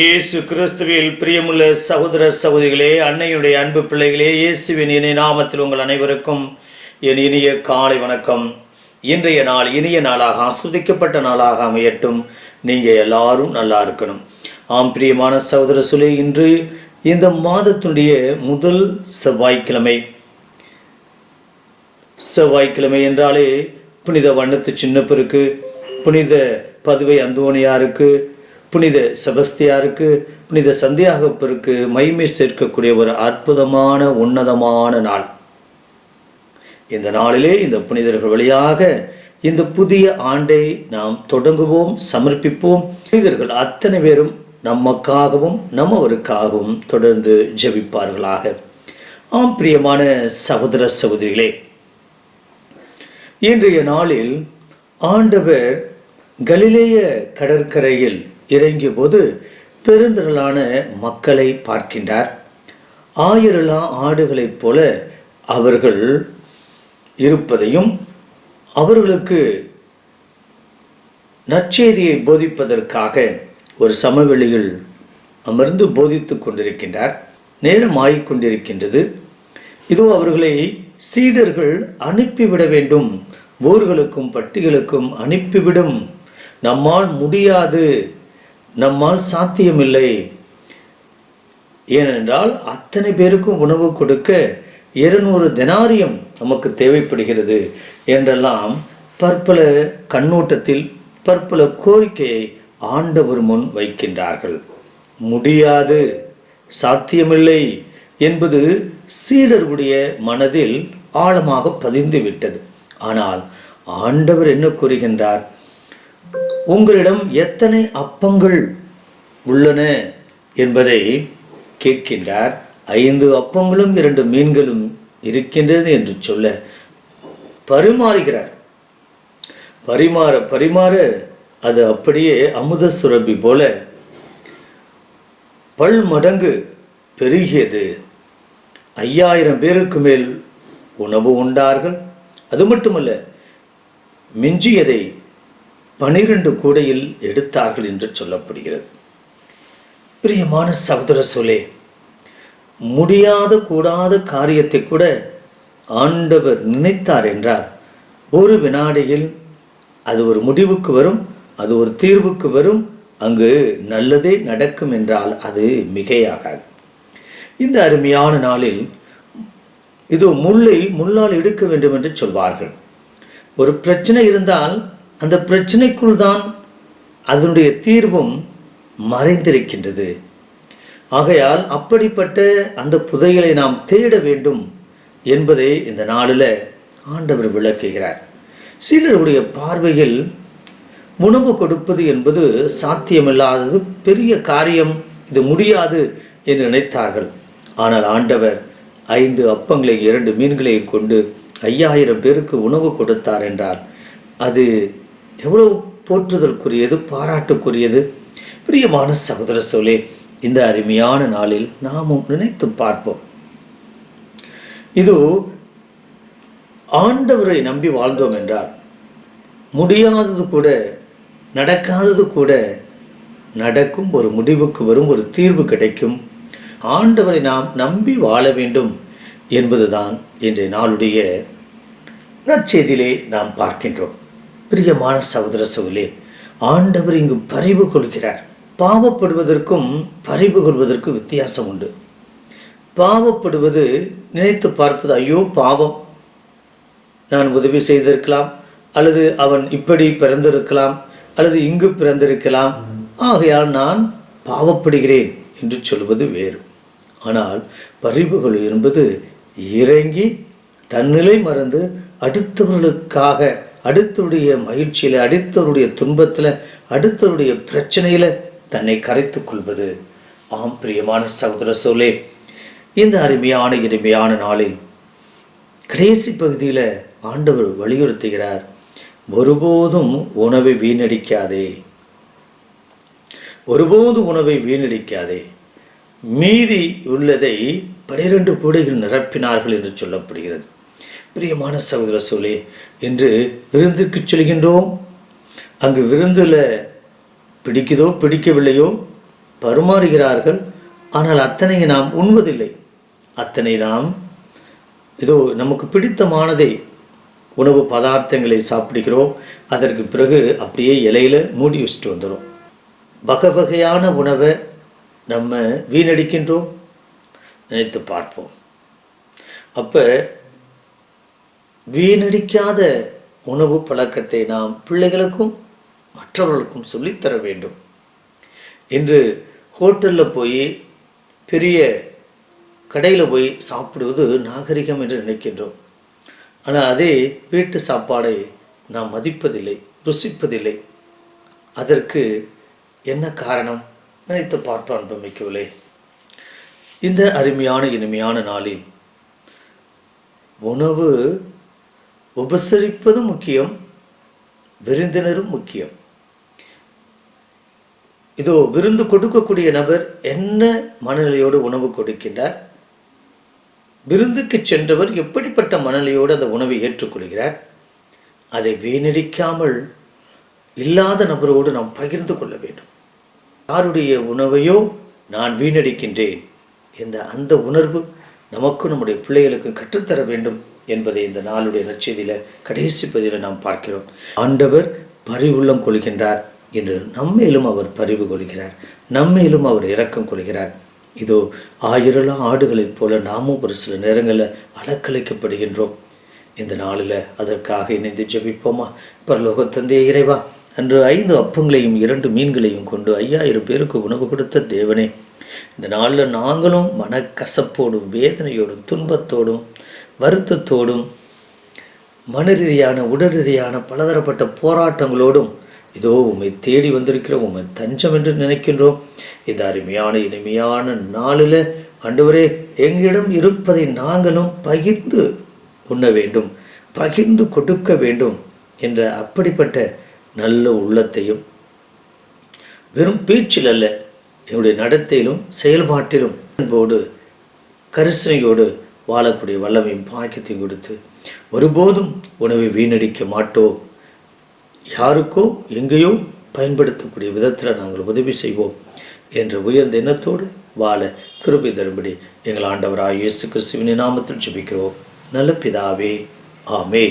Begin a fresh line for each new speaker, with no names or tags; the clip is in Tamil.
இயேசு கிறிஸ்துவில் பிரியமுள்ள சகோதர சகோதரிகளே அன்னையுடைய அன்பு பிள்ளைகளே இயேசுவின் இணை நாமத்தில் உங்கள் அனைவருக்கும் என் இனிய காலை வணக்கம். இன்றைய நாள் இனிய நாளாக ஆஸ்வதிக்கப்பட்ட நாளாக அமையட்டும். நீங்கள் எல்லாரும் நல்லா இருக்கணும். ஆம் பிரியமான சகோதர சொல்லி இன்று இந்த மாதத்துடைய முதல் செவ்வாய்க்கிழமை. செவ்வாய்க்கிழமை என்றாலே புனித வண்ணத்து சின்னப்பருக்கு புனித பதுவை அந்தோணியாருக்கு புனித செபஸ்தியாருக்கு புனித சந்தியாகப்பருக்கு மைமை சேர்க்கக்கூடிய ஒரு அற்புதமான உன்னதமான நாள். இந்த நாளிலே இந்த புனிதர்கள் வழியாக இந்த புதிய ஆண்டை நாம் தொடங்குவோம் சமர்ப்பிப்போம். புனிதர்கள் அத்தனை பேரும் நமக்காகவும் நம்மவருக்காகவும் தொடர்ந்து ஜெபிப்பார்களாக. ஆம் பிரியமான சகோதர சகோதரிகளே இன்றைய நாளில் ஆண்டவர் கலிலேய கடற்கரையில் இறங்கிய போது பெருந்திரளான மக்களை பார்க்கின்றார். ஆயிரலா ஆடுகளைப் போல அவர்கள் இருப்பதையும் அவர்களுக்கு நற்செய்தியை போதிப்பதற்காக ஒரு சமவெளியில் அமர்ந்து போதித்து கொண்டிருக்கின்றார். நேரம் ஆகிக்கொண்டிருக்கின்றது. இதோ அவர்களை சீடர்கள் அனுப்பிவிட வேண்டும். ஊர்களுக்கும் பட்டிகளுக்கும் அனுப்பிவிடும். நம்மால் முடியாது. நம்மால் சாத்தியமில்லை. ஏனென்றால் அத்தனை பேருக்கும் உணவு கொடுக்க இருநூறு தினாரியம் நமக்கு தேவைப்படுகிறது என்றெல்லாம் பற்பல கண்ணோட்டத்தில் பற்பல கோரிக்கையை ஆண்டவர் முன் வைக்கின்றார்கள். முடியாது. சாத்தியமில்லை என்பது சீடர்களுடைய மனதில் ஆழமாக பதிந்து விட்டது ஆனால் ஆண்டவர் என்ன கூறுகின்றார்? உங்களிடம் எத்தனை அப்பங்கள் உள்ளன என்பதை கேட்கின்றார். ஐந்து அப்பங்களும் இரண்டு மீன்களும் இருக்கின்றது என்று சொல்ல பரிமாறுகிறார். பரிமாற பரிமாற அது அப்படியே அமுத சுரபி போல பல் மடங்கு பெருகியது. ஐயாயிரம் பேருக்கு மேல் உணவு உண்டார்கள். அது மட்டுமல்ல மிஞ்சியதை பனிரெண்டு கூடையில் எடுத்தார்கள் என்று சொல்லப்படுகிறது. பிரியமான சகோதர சொலே முடியாத கூடாத காரியத்தை கூட ஆண்டவர் நினைத்தார் என்றார் ஒரு வினாடியில் அது ஒரு முடிவுக்கு வரும் அது ஒரு தீர்வுக்கு வரும் அங்கு நல்லதே நடக்கும் என்றால் அது மிகையாகாது. இந்த அருமையான நாளில் இதோ முல்லை முள்ளால் எடுக்க வேண்டும் என்று சொல்வார்கள். ஒரு பிரச்சனை இருந்தால் அந்த பிரச்சனைக்குள் தான் அதனுடைய தீர்வும் மறைந்திருக்கின்றது. ஆகையால் அப்படிப்பட்ட அந்த புதைகளை நாம் தேட வேண்டும் என்பதை இந்த நாளில் ஆண்டவர் விளக்குகிறார். சிலருடைய பார்வையில் உணவு கொடுப்பது என்பது சாத்தியமில்லாதது பெரிய காரியம் இது முடியாது என்று நினைத்தார்கள். ஆனால் ஆண்டவர் ஐந்து அப்பங்களை இரண்டு மீன்களையும் கொண்டு ஐயாயிரம் பேருக்கு உணவு கொடுத்தார் என்றால் அது எவ்வளவு போற்றுதலுக்குரியது பாராட்டுக்குரியது. பிரியமான சகோதர சோலே இந்த அருமையான நாளில் நாமும் நினைத்து பார்ப்போம். இது ஆண்டவரை நம்பி வாழ்ந்தோம் என்றால் முடியாதது கூட நடக்காதது கூட நடக்கும் ஒரு முடிவுக்கு வரும் ஒரு தீர்வு கிடைக்கும். ஆண்டவரை நாம் நம்பி வாழ வேண்டும் என்பதுதான் இன்றைய நாளுடைய நற்செய்தியிலே நாம் பார்க்கின்றோம். பிரியமான சகோதர சகோலே ஆண்டவர் இங்கு பரிவு கொள்கிறார். பாவப்படுவதற்கும் பரிவு கொள்வதற்கும் வித்தியாசம் உண்டு. பாவப்படுவது நினைத்து பார்ப்பது ஐயோ பாவம். நான் உதவி செய்திருக்கலாம் அல்லது அவன் இப்படி பிறந்திருக்கலாம் அல்லது இங்கு பிறந்திருக்கலாம். ஆகையால் நான் பாவப்படுகிறேன் என்று சொல்வது வேறு. ஆனால் பரிவுகள் என்பது இறங்கி தன்னிலை மறந்து அடுத்தவர்களுக்காக அடுத்தவருடைய மகிழ்ச்சியில் அடுத்தவருடைய துன்பத்தில் அடுத்தவருடைய பிரச்சனையில் தன்னை கரைத்து கொள்வது. ஆம் பிரியமான சகோதர சோலே இந்த அருமையான இனிமையான நாளில் கடைசி பகுதியில் ஆண்டவர் வலியுறுத்துகிறார். ஒருபோதும் உணவை வீணடிக்காதே. ஒருபோது உணவை வீணடிக்காதே. மீதி உள்ளதை பனிரெண்டு கூடைகள் நிரப்பினார்கள் என்று சொல்லப்படுகிறது. பிரியமான சகோதர சோலே இன்று விருந்துக்கு செல்கின்றோம். அங்கு விருந்தில் பிடிக்குதோ பிடிக்கவில்லையோ பருமாறுகிறார்கள். ஆனால் அத்தனை நாம் உண்வதில்லை அத்தனை நாம் இதோ நமக்கு பிடித்தமானதை உணவு பதார்த்தங்களை சாப்பிடுகிறோம். அதற்கு பிறகு அப்படியே இலையில மூடி வச்சுட்டு வந்துடும் வகை வகையான உணவை நம்ம வீணடிக்கின்றோம். நினைத்து பார்ப்போம். அப்போ வீணடிக்காத உணவு பழக்கத்தை நாம் பிள்ளைகளுக்கும் மற்றவர்களுக்கும் சொல்லித்தர வேண்டும். இன்று ஹோட்டலில் போய் பெரிய கடையில் போய் சாப்பிடுவது நாகரிகம் என்று நினைக்கின்றோம். ஆனால் அதே வீட்டு சாப்பாடை நாம் மதிப்பதில்லை ருசிப்பதில்லை. அதற்கு என்ன காரணம்? நினைத்து பார்ப்போம் அன்பமிக்கவில்லை இந்த அருமையான இனிமையான நாளில் உணவு உபசரிப்பதும் முக்கியம் விருந்தினரும் முக்கியம். இதோ விருந்து கொடுக்கக்கூடிய நபர் என்ன மனநிலையோடு உணவு கொடுக்கின்றார்? விருந்துக்கு சென்றவர் எப்படிப்பட்ட மனநிலையோடு அந்த உணவை ஏற்றுக்கொள்கிறார்? அதை வீணடிக்காமல் இல்லாத நபரோடு நாம் பகிர்ந்து கொள்ள வேண்டும். யாருடைய உணவையோ நான் வீணடிக்கின்றேன் இந்த அந்த உணர்வு நமக்கும் நம்முடைய பிள்ளைகளுக்கும் கற்றுத்தர வேண்டும் என்பதை இந்த நாளுடைய நச்செய்தியில் கடைசி பதிவில் நாம் பார்க்கிறோம். ஆண்டவர் பரிவுள்ளம் கொள்கின்றார் என்று நம்மேலும் அவர் பரிவு கொள்கிறார். நம்மேலும் அவர் இரக்கம் கொள்கிறார். இதோ ஆயிரலாம் ஆடுகளைப் போல நாமும் ஒரு சில நேரங்களில் அலக்கழிக்கப்படுகின்றோம். இந்த நாளில் அதற்காக இணைந்து ஜெபிப்போமா? பரலோக தந்தைய இறைவா அன்று ஐந்து அப்பங்களையும் இரண்டு மீன்களையும் கொண்டு ஐயாயிரம் பேருக்கு உணவு கொடுத்த தேவனே இந்த நாளில் நாங்களும் மனக்கசப்போடும் வேதனையோடும் துன்பத்தோடும் வருத்தத்தோடும் மன ரீதியான உடல் ரீதியான பலதரப்பட்ட போராட்டங்களோடும் இதோ உம்மை தேடி வந்திருக்கிறோம் உம்மை தஞ்சம் என்று நினைக்கின்றோம். இந்த அருமையான இனிமையான நாளில் ஆண்டவரே எங்களிடம் இருப்பதை நாங்களும் பகிர்ந்து உண்ண வேண்டும் பகிர்ந்து கொடுக்க வேண்டும் என்ற அப்படிப்பட்ட நல்ல உள்ளத்தையும் வெறும் பேச்சில் அல்ல என்னுடைய நடத்தையிலும் செயல்பாட்டிலும் அன்போடு கரிசனையோடு வாழக்கூடிய வல்லமையும் பாக்கியத்தையும் கொடுத்து ஒருபோதும் உணவை வீணடிக்க மாட்டோம் யாருக்கோ எங்கேயோ பயன்படுத்தக்கூடிய விதத்தில் நாங்கள் உதவி செய்வோம் என்ற உயர்ந்த எண்ணத்தோடு வாழ கிருபை தரும்படி எங்கள் ஆண்டவராக இயேசு கிறிஸ்துவின் நாமத்தில் ஜெபிக்கிறோம். நல்ல பிதாவே ஆமே